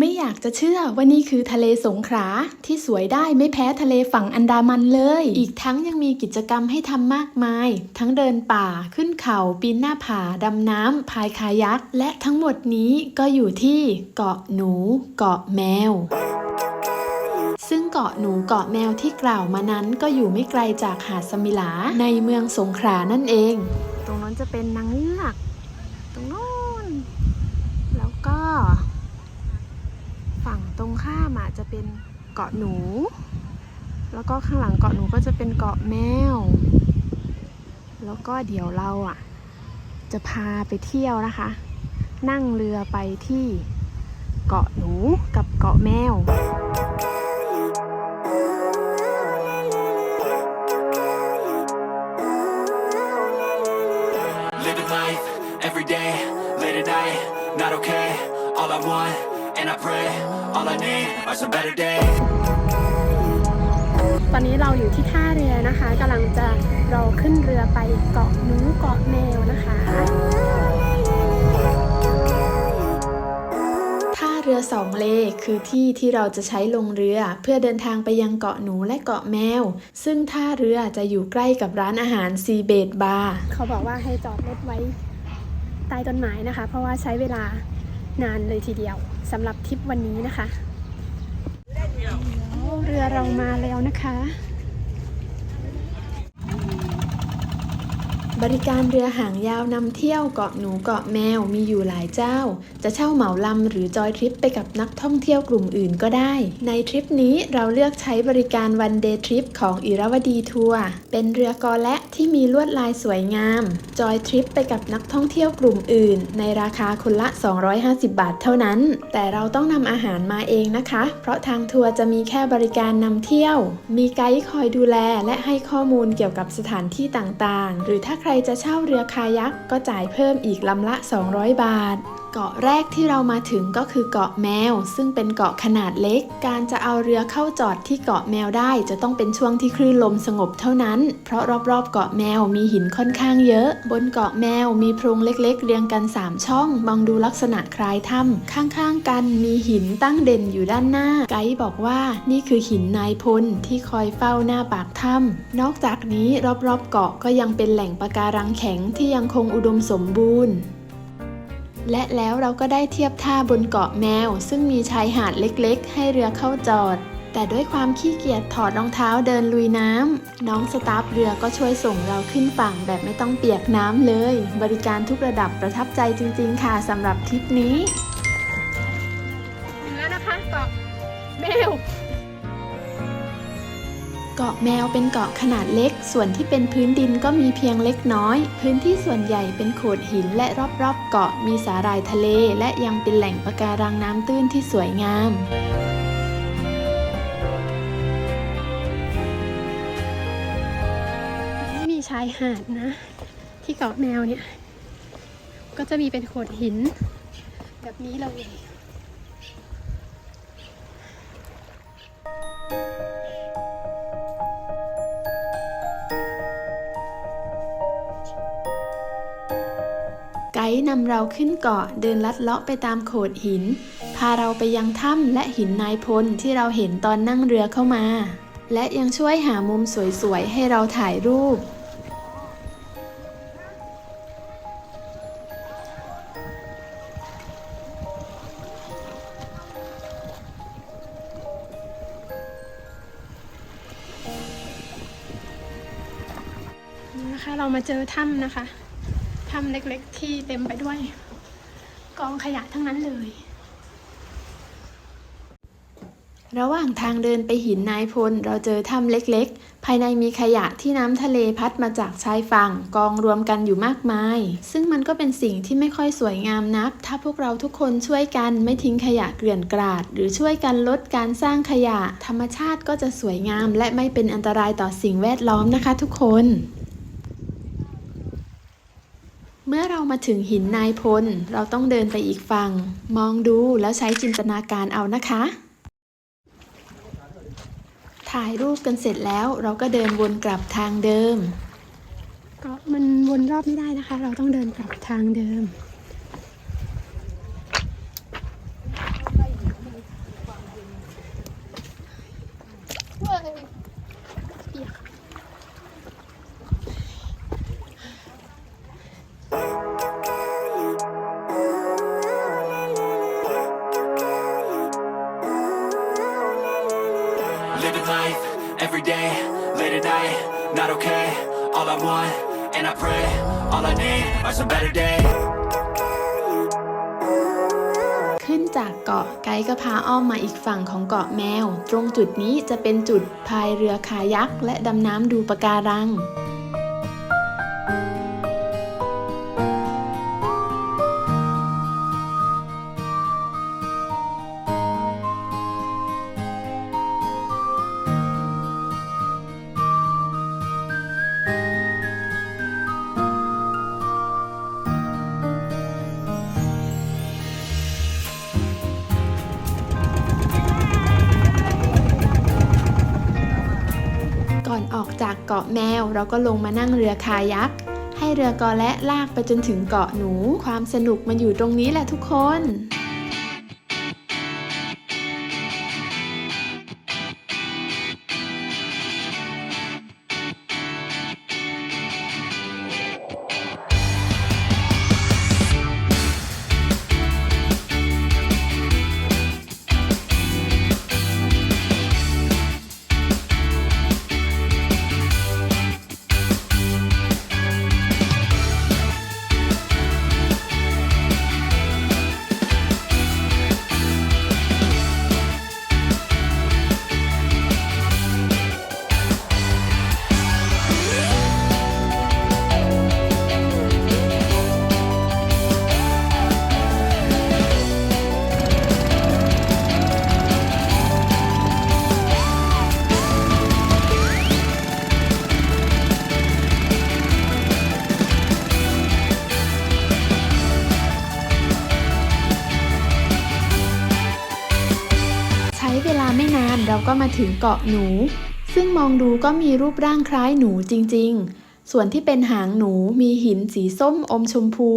ไม่อยากจะเชื่อว่านี่คือทะเลสงขลาที่สวยได้ไม่แพ้ทะเลฝั่งอันดามันเลย อีกทั้งยังมีกิจกรรมให้ทำมากมาย ทั้งเดินป่าขึ้นเขาปีนหน้าผาดำน้ำพายคายัก และทั้งหมดนี้ก็อยู่ที่เกาะหนู เกาะแมวซึ่งเกาะหนูเกาะแมวที่กล่าวมานั้นก็อยู่ไม่ไกลจากหาดสมิลาในเมืองสงขลานั่นเอง ตรงนั้นจะเป็นนางเงือก ตรงโน้น แล้วก็ ฝั่ง ตรงข้ามจะเป็นเกาะหนู แล้วก็ข้างหลังเกาะหนูก็จะเป็นเกาะแมว แล้วก็เดี๋ยวเราอะ จะพาไปเที่ยวนะคะ นั่งเรือไปที่เกาะหนูกับเกาะแมว Living life every day, late at night, not okay. All I want, and I pray, all I need are some better days. ตอนนี้เราอยู่ที่ท่าเรือนะคะกำลังจะรอขึ้นเรือไปเกาะหนูเกาะแมวนะคะ ท่าเรือสองเลคือที่ที่เราจะใช้ลงเรือเพื่อเดินทางไปยังเกาะหนูและเกาะแมว ซึ่งท่าเรือจะอยู่ใกล้กับร้านอาหารซีเบดบาร์เขาบอกว่าให้จอดรถไว้ใต้ต้นไม้นะคะ เพราะว่าใช้เวลา นานเลยทีเดียวสำหรับทริปวันนี้นะคะ เรือเรามาแล้วนะคะ บริการเรือหางยาวนำเที่ยวเกาะหนูเกาะแมวมีอยู่หลายเจ้า จะเช่าเหมาลำหรือจอยทริปไปกับนักท่องเที่ยวกลุ่มอื่นก็ได้ ในทริปนี้เราเลือกใช้บริการวันเดย์ทริปของอิราวดีทัวร์เป็นเรือกอและที่มีลวดลายสวยงาม จอยทริปไปกับนักท่องเที่ยวกลุ่มอื่น ในราคาคนละ 250 บาทเท่านั้น แต่เราต้องนำอาหารมาเองนะคะ เพราะทางทัวร์จะมีแค่บริการนำเที่ยว มีไกด์คอยดูแลและให้ข้อมูลเกี่ยวกับสถานที่ต่างๆ หรือถ้าใครใครจะเช่าเรือคายักก็จ่ายเพิ่มอีกลำละ 200 บาท เกาะแรกที่เรามาถึงก็คือเกาะแมว ซึ่งเป็นเกาะขนาดเล็ก การจะเอาเรือเข้าจอดที่เกาะแมวได้จะต้องเป็นช่วงที่คลื่นลมสงบเท่านั้น เพราะรอบๆเกาะแมวมีหินค่อนข้างเยอะ บนเกาะแมวมีโพรงเล็กๆ เรียงกัน 3 ช่อง มองดูลักษณะคล้ายถ้ำข้างๆกันมีหินตั้งเด่นอยู่ด้านหน้า ไกด์บอกว่านี่คือหินนายพลที่คอยเฝ้าหน้าปากถ้ำนอกจากนี้รอบๆเกาะก็ยังเป็นแหล่งปะการังแข็งที่ยังคงอุดมสมบูรณ์ และแล้วเราก็ได้เทียบท่าบนเกาะแมว ซึ่งมีชายหาดเล็กๆ ให้เรือเข้าจอด แต่ด้วยความขี้เกียจถอดรองเท้าเดินลุยน้ำน้องสตาฟเรือก็ช่วยส่งเราขึ้นฝั่งแบบไม่ต้องเปียกน้ำเลย บริการทุกระดับประทับใจจริง ๆ ค่ะสำหรับทริปนี้ถึงแล้วนะคะเกาะแมว เกาะแมวเป็นเกาะขนาดเล็ก ส่วนที่เป็นพื้นดินก็มีเพียงเล็กน้อย พื้นที่ส่วนใหญ่เป็นโขดหินและรอบๆ เกาะมีสาหร่ายทะเล และยังเป็นแหล่งปะการังน้ำตื้นที่สวยงามไม่มีชายหาดนะ ที่เกาะแมวเนี่ย ก็จะมีเป็นโขดหิน แบบนี้เลย ด์นำเราขึ้นเกาะเดินลัดเลาะไปตามโขดหิน พาเราไปยังถ้ำและหินนายพลที่เราเห็นตอนนั่งเรือเข้ามา และยังช่วยหามุมสวยๆ ให้เราถ่ายรูปนี่นะคะเรามาเจอถ้ำนะคะ ถ้ำเล็กๆ ที่เต็มไปด้วย กองขยะทั้งนั้นเลย ระหว่างทางเดินไปหินนายพล เราเจอถ้ำเล็กๆ ภายในมีขยะที่น้ำทะเลพัดมาจากชายฝั่งกองรวมกันอยู่มากมาย ซึ่งมันก็เป็นสิ่งที่ไม่ค่อยสวยงามนัก ถ้าพวกเราทุกคนช่วยกันไม่ทิ้งขยะเกลื่อนกราด หรือช่วยกันลดการสร้างขยะ ธรรมชาติก็จะสวยงาม และไม่เป็นอันตรายต่อสิ่งแวดล้อมนะคะ ทุกคน เมื่อเรามาถึงหินนายพล เราต้องเดินไปอีกฝั่ง มองดูแล้วใช้จินตนาการเอานะคะ ถ่ายรูปกันเสร็จแล้วเราก็เดินวนกลับทางเดิม ก็มันวนรอบไม่ได้นะคะ เราต้องเดินกลับทางเดิม จากเกาะไกด์ก็พาอ้อมมาอีกฝั่งของเกาะแมว ตรงจุดนี้จะเป็นจุดพายเรือคายักและดำน้ำดูปะการัง อนออกจากเกาะแมว เราก็ลงมานั่งเรือคายัก ให้เรือกอและลากไปจนถึงเกาะหนู ความสนุกมันอยู่ตรงนี้แหละทุกคน ถึงเกาะหนู ซึ่งมองดูก็มีรูปร่างคล้ายหนูจริง ๆ ส่วนที่เป็นหางหนูมีหินสีส้มอมชมพู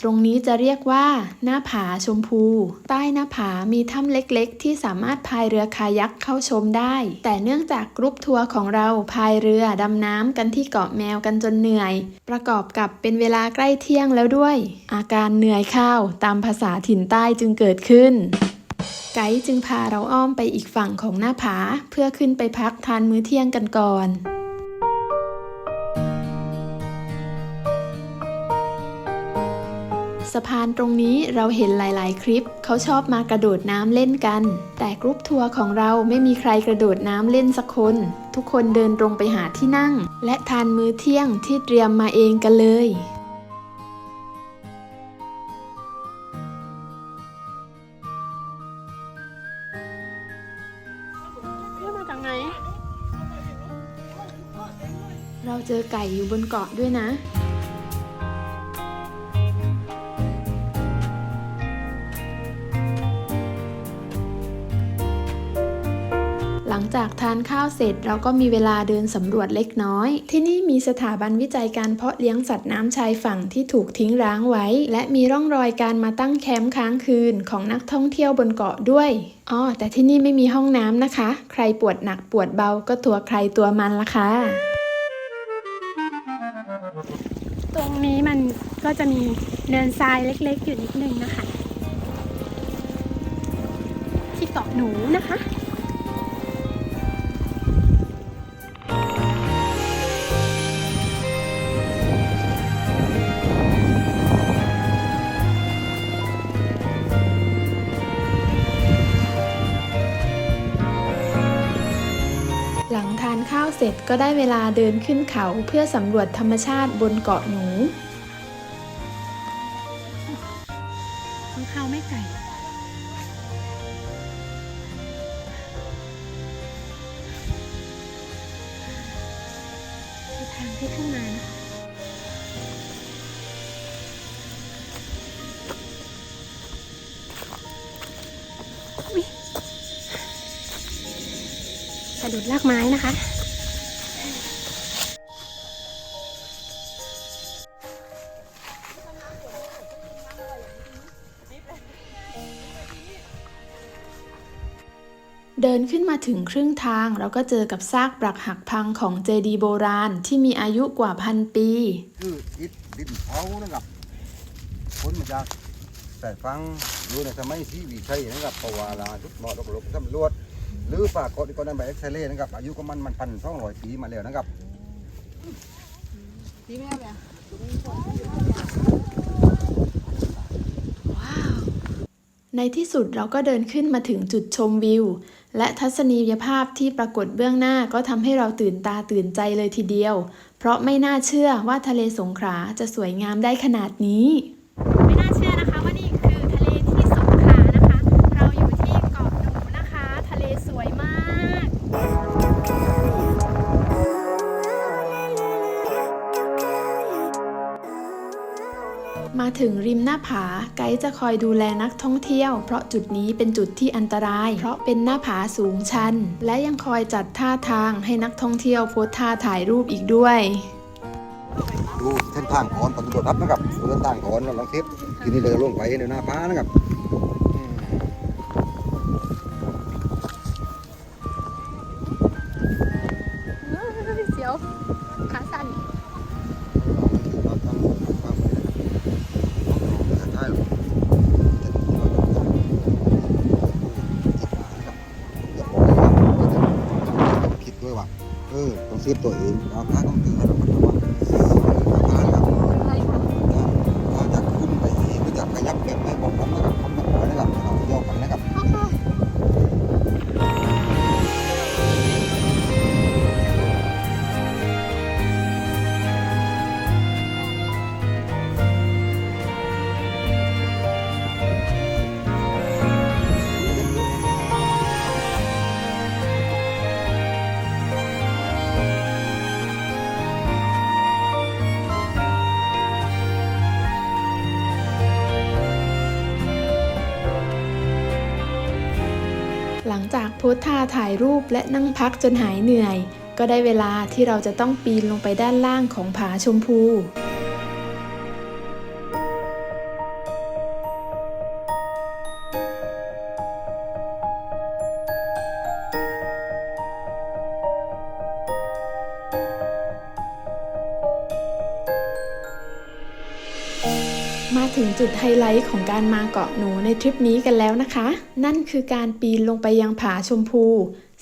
ตรงนี้จะเรียกว่า หน้าผาชมพู ใต้หน้าผามีถ้ำเล็กๆ ที่สามารถพายเรือคายักเข้าชมได้ แต่เนื่องจากกรุ๊ปทัวร์ของเราพายเรือดำน้ำกันที่เกาะแมวกันจนเหนื่อย ประกอบกับเป็นเวลาใกล้เที่ยงแล้วด้วย อาการเหนื่อยข้าวตามภาษาถิ่นใต้จึงเกิดขึ้น ไกด์จึงพาเราอ้อมไปอีกฝั่งของหน้าผา เพื่อขึ้นไปพักทานมื้อเที่ยงกันก่อนสะพานตรงนี้เราเห็นหลาย ๆ คลิป เขาชอบมากระโดดน้ำเล่นกัน แต่กรุ๊ปทัวร์ของเราไม่มีใครกระโดดน้ำเล่นสักคน ทุกคนเดินตรงไปหาที่นั่ง และทานมื้อเที่ยงที่เตรียมมาเองกันเลย เราเจอไก่อยู่บนเกาะด้วยนะ หลังจากทานข้าวเสร็จเราก็มีเวลาเดินสำรวจเล็กน้อย ที่นี่มีสถาบันวิจัยการเพาะเลี้ยงสัตว์น้ำชายฝั่งที่ถูกทิ้งร้างไว้ และมีร่องรอยการมาตั้งแคมป์ค้างคืนของนักท่องเที่ยวบนเกาะด้วยอ๋อแต่ที่นี่ไม่มีห้องน้ำนะคะ ใครปวดหนักปวดเบาก็ตัวใครตัวมันละค่ะ นี้มันก็จะมีเนินทรายเล็กๆ อยู่นิดนึงนะคะ ที่เกาะหนูนะคะ ร็จก็ได้เวลาเดินขึ้นเขาเพื่อสำรวจธรรมชาติบนเกาะหนูข้างข้าวไม่ไก่คือทางที่ขึ้นมานะสะดุดรากไม้นะคะ เดินขึ้นมาถึงครึ่งทาง เราก็เจอกับซากปรักหักพังของเจดีโบราณที่มีอายุกว่าพันปีคืออิฐดินเผานะครับคนมาจากแต่ฟังดูในสมัยที่วิชัยนะครับเพระว่าลาทุกหมอรบรบตำรวจรือปลากดอีกคนนั้นแบบเอ็กซเรย์นะครับ อายุก็มันมันพันสองร้อยปีมาแล้วนะครับ ในที่สุดเราก็เดินขึ้นมาถึงจุดชมวิว และทัศนียภาพที่ปรากฏเบื้องหน้าก็ทำให้เราตื่นตาตื่นใจเลยทีเดียว เพราะไม่น่าเชื่อว่าทะเลสงขลาจะสวยงามได้ขนาดนี้ ไม่น่าเชื่อนะคะ ผา ไกด์จะคอยดูแลนักท่องเที่ยว เพราะจุดนี้เป็นจุดที่อันตราย เพราะเป็นหน้าผาสูงชัน และยังคอยจัดท่าทางให้นักท่องเที่ยวโพสท่าถ่ายรูปอีกด้วย ดูเส้นทางขอนปฏิบัติทัพนะครับเส้นทางขอนลองคลิปที่นี่เลยลงไปในหน้าผ้านะครับ ออต้อง จากโพสท่าถ่ายรูปและนั่งพักจนหายเหนื่อย ก็ได้เวลาที่เราจะต้องปีนลงไปด้านล่างของผาชมพู จุดไฮไลท์ของการมาเกาะหนูในทริปนี้กันแล้วนะคะ นั่นคือการปีนลงไปยังผาชมพู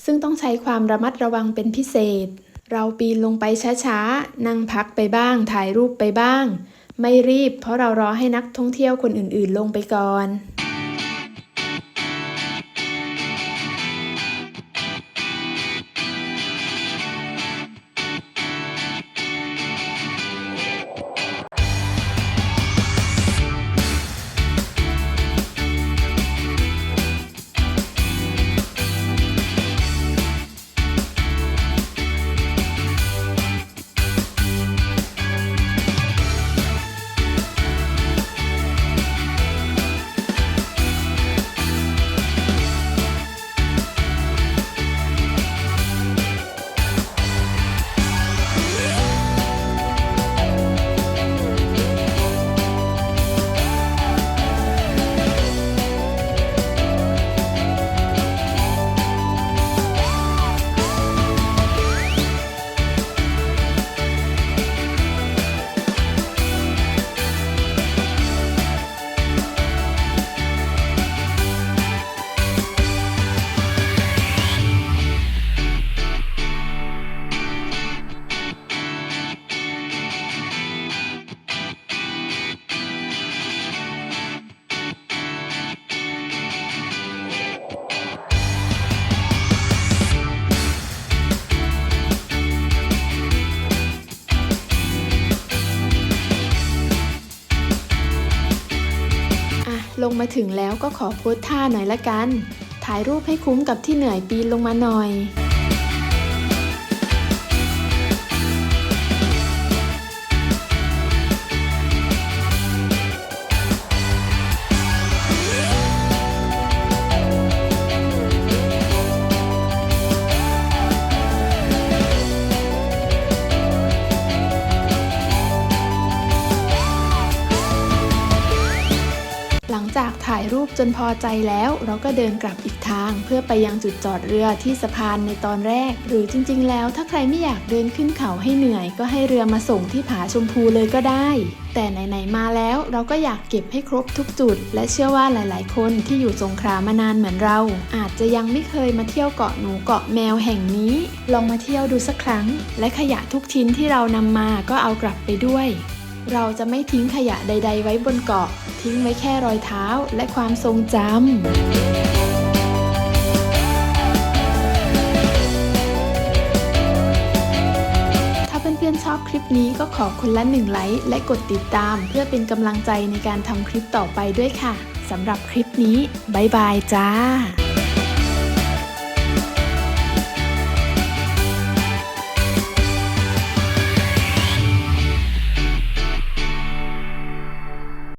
ซึ่งต้องใช้ความระมัดระวังเป็นพิเศษ เราปีนลงไปช้าๆ นั่งพักไปบ้าง ถ่ายรูปไปบ้าง ไม่รีบเพราะเรารอให้นักท่องเที่ยวคนอื่นๆ ลงไปก่อน ลงมาถึงแล้วก็ขอโพสท่าหน่อยละกัน ถ่ายรูปให้คุ้มกับที่เหนื่อยปีนลงมาหน่อย หลังจากถ่ายรูปปจนพอใจแล้ว เราก็เดินกลับอีกทาง เพื่อไปยังจุดจอดเรือที่สะพานในตอนแรก หรือจริง ๆ แล้วถ้าใครไม่อยากเดินขึ้นเขาให้เหนื่อย ก็ให้เรือมาส่งที่ผาชมพูเลยก็ได้ แต่ไหนๆมาแล้วเราก็อยากเก็บให้ครบทุกจุด และเชื่อว่าหลาย ๆ คนที่อยู่สงขลามานานเหมือนเรา อาจจะยังไม่เคยมาเที่ยวเกาะหนูเกาะแมวแห่งนี้ ลองมาเที่ยวดูสักครั้ง และขยะทุกชิ้นที่เรานำมาก็เอากลับไปด้วย เราจะไม่ทิ้งขยะใด ๆ ไว้บนเกาะ ทิ้งไว้แค่รอยเท้าและความทรงจำถ้าเพื่อนๆชอบคลิปนี้ก็ขอคนละหนึ่งไลค์และกดติดตาม เพื่อเป็นกำลังใจในการทำคลิปต่อไปด้วยค่ะสำหรับคลิปนี้ บ๊ายบายจ้า